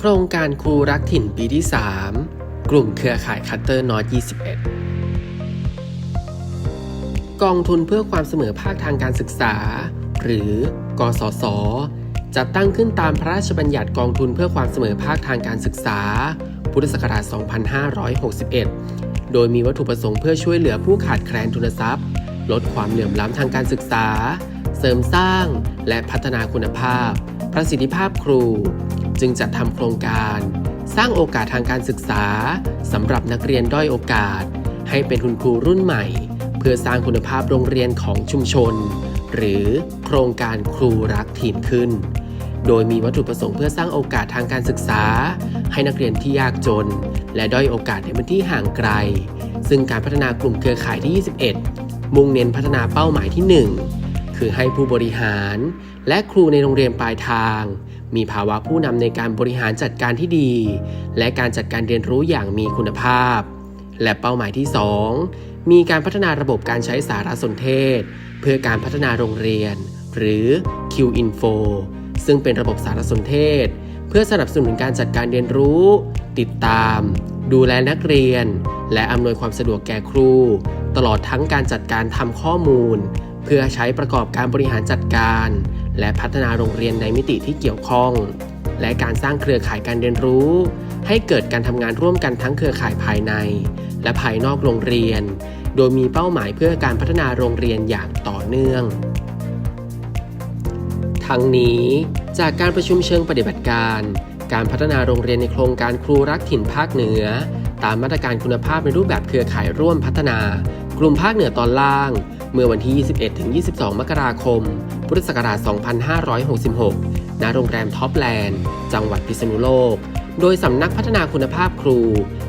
โครงการครูรักถิ่นปีที่ 3 กลุ่มเครือข่ายคัตเตอร์นอต21 กองทุนเพื่อความเสมอภาคทางการศึกษา หรือกสศจัดตั้งขึ้นตามพระราชบัญญัติกองทุนเพื่อความเสมอภาคทางการศึกษา พุทธศักราช 2561 โดยมีวัตถุประสงค์เพื่อช่วยเหลือผู้ขาดแคลนทุนทรัพย์ ลดความเหลื่อมล้ำทางการศึกษา เสริมสร้างและพัฒนาคุณภาพ ประสิทธิภาพครู จึงจัดทำโครงการ สร้างโอกาสทางการศึกษาสำหรับนักเรียนด้อยโอกาส ให้เป็นคุณครูรุ่นใหม่ เพื่อสร้างคุณภาพโรงเรียนของชุมชน หรือโครงการครูรักถิ่นขึ้น โดยมีวัตถุประสงค์เพื่อสร้างโอกาสทางการศึกษา ให้นักเรียนที่ยากจน และด้อยโอกาสในพื้นที่ห่างไกล ซึ่งการพัฒนากลุ่มเครือข่ายที่ 21 มุ่งเน้นพัฒนาเป้าหมายที่ 1 คือให้ผู้บริหาร และครูในโรงเรียนปลายทาง มีภาวะผู้นำในการบริหารจัดการที่ดี และการจัดการเรียนรู้อย่างมีคุณภาพ และเป้าหมายที่ 2 มีการพัฒนาระบบการใช้สารสนเทศ เพื่อการพัฒนาโรงเรียน หรือ Q-Info ซึ่งเป็นระบบสารสนเทศ เพื่อสนับสนุนการจัดการเรียนรู้ ติดตาม ดูแลนักเรียน และอำนวยความสะดวกแก่ครู ตลอดทั้งการจัดการทำข้อมูล พื่อใช้ประกอบการบริหารจัดการ และพัฒนาโรงเรียนในมิติที่เกี่ยวข้อง และการสร้างเครือข่ายการเรียนรู้ ให้เกิดการทำงานร่วมกันทั้งเครือข่ายภายใน และภายนอกโรงเรียน โดยมีเป้าหมายเพื่อการพัฒนาโรงเรียนอย่างต่อเนื่อง ทั้งนี้จากการประชุมเชิงปฏิบัติการ การพัฒนาโรงเรียนในโครงการครูรักถิ่นภาคเหนือ ตามมาตรการคุณภาพในรูปแบบเครือข่ายร่วมพัฒนา กลุ่มภาคเหนือตอนล่าง เมื่อวันที่ 21-22 มกราคม พุทธศักราช 2566 ณ โรงแรมท็อปแลนด์ จังหวัดพิษณุโลก โดยสำนักพัฒนาคุณภาพครู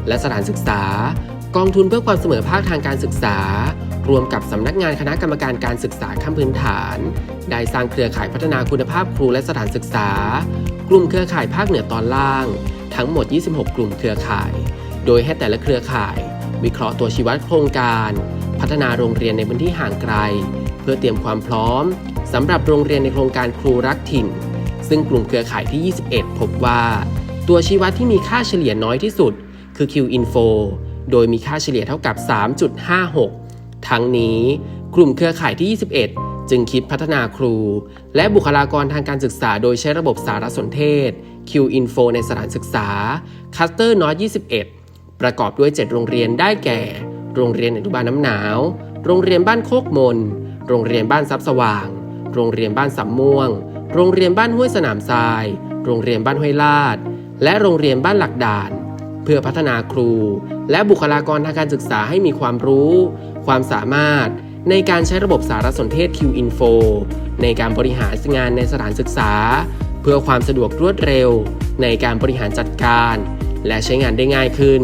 และสถานศึกษา กองทุนเพื่อความเสมอภาคทางการศึกษา รวมกับสำนักงานคณะกรรมการการศึกษาขั้นพื้นฐาน ได้สร้างเครือข่ายพัฒนาคุณภาพครูและสถานศึกษา กลุ่มเครือข่ายภาคเหนือตอนล่าง ทั้งหมด 26 กลุ่มเครือข่าย โดยให้แต่ละเครือข่าย วิเคราะห์ตัวชี้วัดโครงการ พัฒนาโรงเรียนในพื้นที่ห่างไกล เพื่อเตรียมความพร้อมสำหรับโรงเรียนในโครงการครูรักถิ่น ซึ่งกลุ่มเครือข่ายที่ 21 พบว่า ตัวชี้วัดที่มีค่าเฉลี่ยน้อยที่สุด คือ Q-Info โดยมีค่าเฉลี่ยเท่ากับ 3.56 ทั้งนี้ กลุ่มเครือข่ายที่ 21 จึงคิดพัฒนาครู และบุคลากรทางการศึกษา โดยใช้ระบบสารสนเทศ Q-Info ในสถานศึกษา Cluster North 21 ประกอบด้วย 7 โรงเรียนได้แก่ โรงเรียนอนุบาลน้ำหนาว โรงเรียนบ้านโคกมน โรงเรียนบ้านซับสว่าง โรงเรียนบ้านสำม่วง โรงเรียนบ้านห้วยสนามทราย โรงเรียนบ้านห้วยลาด และโรงเรียนบ้านหลักด่าน เพื่อพัฒนาครู และบุคลากรทางการศึกษาให้มีความรู้ ความสามารถในการใช้ระบบสารสนเทศ Q-Info ในการบริหารงานในสถานศึกษา เพื่อความสะดวกรวดเร็ว ในการบริหารจัดการ และใช้งานได้ง่ายขึ้น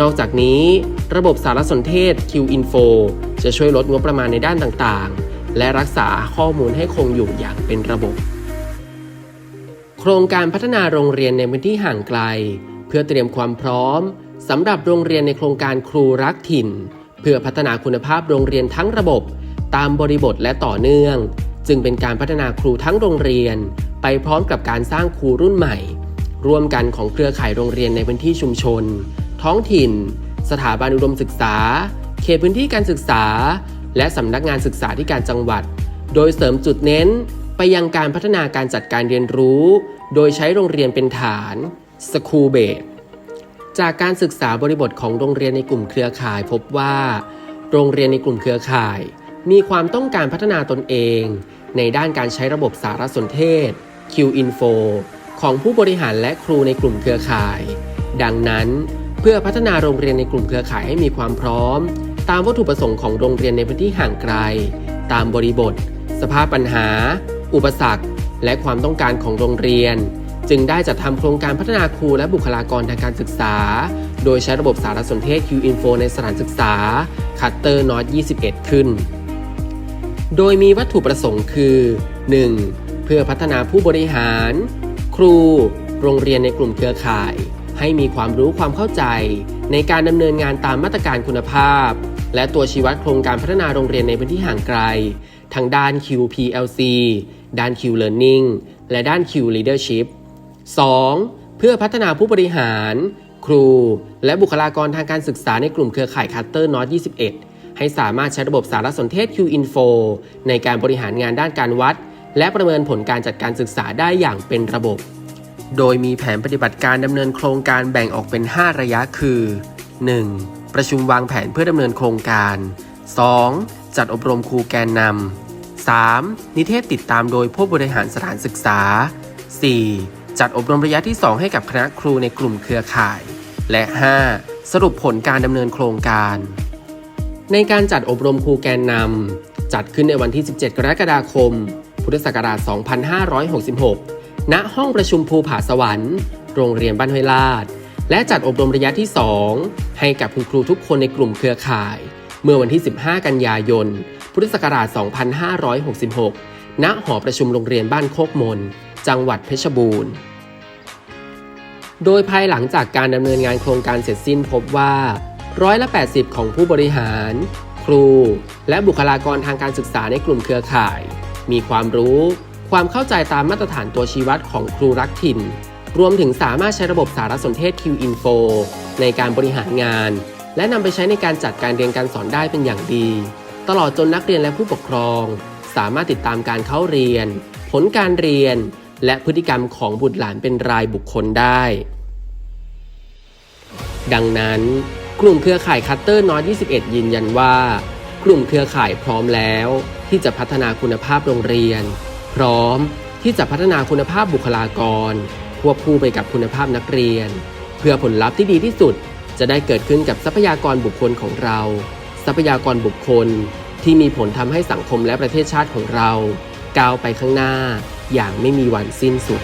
นอกจากนี้ ระบบสารสนเทศ Q-Info จะช่วยลดงบประมาณในด้านต่างๆ และรักษาข้อมูลให้คงอยู่อย่างเป็นระบบ โครงการพัฒนาโรงเรียนในพื้นที่ห่างไกล เพื่อเตรียมความพร้อมสำหรับโรงเรียนในโครงการครูรักถิ่น เพื่อพัฒนาคุณภาพโรงเรียนทั้งระบบ ตามบริบทและต่อเนื่อง จึงเป็นการพัฒนาครูทั้งโรงเรียน ไปพร้อมกับการสร้างครูรุ่นใหม่ ร่วมกันของเครือข่ายโรงเรียนในพื้นที่ชุมชน ท้องถิ่น สถาบันอุดมศึกษา เขตพื้นที่การศึกษา และสำนักงานศึกษาธิการจังหวัด โดยเสริมจุดเน้น ไปยังการพัฒนาการจัดการเรียนรู้ โดยใช้โรงเรียนเป็นฐาน School Base จากการศึกษาบริบทของโรงเรียนในกลุ่มเครือข่ายพบว่า โรงเรียนในกลุ่มเครือข่าย มีความต้องการพัฒนาตนเอง ในด้านการใช้ระบบสารสนเทศ Q-Info ของผู้บริหารและครูในกลุ่มเครือข่าย ดังนั้น พื่อพัฒนาโรงเรียนในกลุ่มเครือข่ายให้มีความพร้อม ตามวัตถุประสงค์ของโรงเรียนในพื้นที่ห่างไกล ตามบริบท สภาพปัญหา อุปสรรค และความต้องการของโรงเรียน จึงได้จัดทำโครงการพัฒนาครูและบุคลากรทางการศึกษา โดยใช้ระบบสารสนเทศ Q-Info ในสถานศึกษา Cutter North 21 ขึ้น โดยมีวัตถุประสงค์คือ 1. เพื่อพัฒนาผู้บริหาร ครู โรงเรียนในกลุ่มเครือข่าย ให้มีความรู้ความเข้าใจ ในการดำเนินงานตามมาตรการคุณภาพ และตัวชี้วัดโครงการพัฒนาโรงเรียนในพื้นที่ห่างไกล ทั้งด้าน QPLC ด้าน Q Learning และด้าน Q Leadership 2. เพื่อพัฒนาผู้บริหาร ครู และบุคลากรทางการศึกษาในกลุ่มเครือข่ายคัตเตอร์นอต21 ให้สามารถใช้ระบบสารสนเทศ QInfo ในการบริหารงานด้านการวัด และประเมินผลการจัดการศึกษาได้อย่างเป็นระบบ โดยมีแผนปฏิบัติการดำเนินโครงการแบ่งออกเป็น 5 ระยะคือ 1. ประชุมวางแผนเพื่อดำเนินโครงการ 2. จัดอบรมครูแกนนำ 3. นิเทศติดตามโดยผู้บริหารสถานศึกษา 4. จัดอบรมระยะที่ 2 ให้กับคณะครูในกลุ่มเครือข่าย และ 5. สรุปผลการดำเนินโครงการ ในการจัดอบรมครูแกนนำจัดขึ้นในวันที่ 17 กรกฎาคม พุทธศักราช 2566 ณห้องประชุมภูผาสวรรค์ โรงเรียนบ้านห้วยลาด และจัดอบรมระยะที่ 2 ให้กับคุณครูทุกคนในกลุ่มเครือข่าย เมื่อวันที่ 15 กันยายน พุทธศักราช 2566 ณ หอประชุมโรงเรียนบ้านโคกมน จังหวัดเพชรบูรณ์ โดยภายหลังจากการดำเนินงานโครงการเสร็จสิ้นพบว่าร้อยละ 80 ของผู้บริหาร ครู และบุคลากรทางการศึกษาในกลุ่มเครือข่าย มีความรู้ ความเข้าใจตามมาตรฐานตัวชี้วัดของครูรักถิ่น รวมถึงสามารถใช้ระบบสารสนเทศ QInfo ในการบริหารงาน และนำไปใช้ในการจัดการเรียนการสอนได้เป็นอย่างดี ตลอดจนนักเรียนและผู้ปกครอง สามารถติดตามการเข้าเรียน ผลการเรียน และพฤติกรรมของบุตรหลานเป็นรายบุคคลได้ ดังนั้น กลุ่มเครือข่ายคัตเตอร์น้อย 21 ยืนยันว่า กลุ่มเครือข่ายพร้อมแล้ว ที่จะพัฒนาคุณภาพโรงเรียน พร้อมที่จะพัฒนาคุณภาพบุคลากร ควบคู่ไปกับคุณภาพนักเรียน เพื่อผลลัพธ์ที่ดีที่สุด จะได้เกิดขึ้นกับทรัพยากรบุคคลของเรา ทรัพยากรบุคคลที่มีผลทำให้สังคมและประเทศชาติของเรา ก้าวไปข้างหน้าอย่างไม่มีวันสิ้นสุด